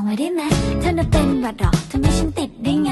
องไว้ได้ไหมเธอน่ะเป็นหวัดหอกทำให้ฉันติดได้ไง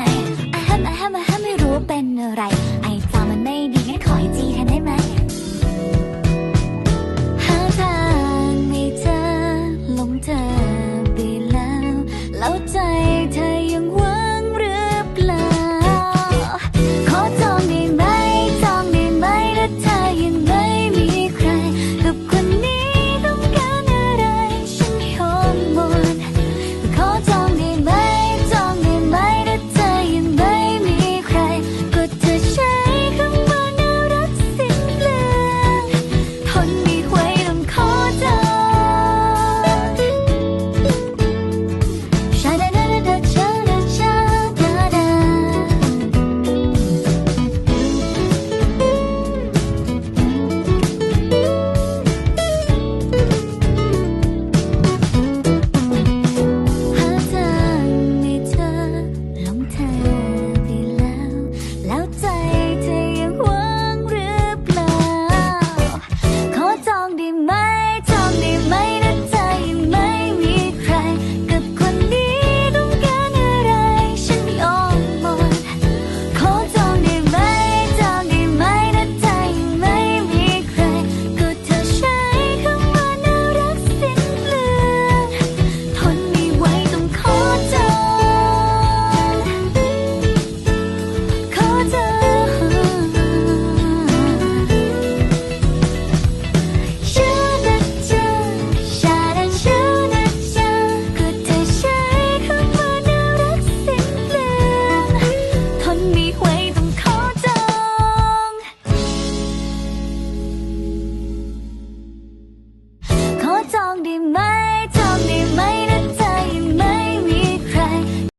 ทองได้ไหม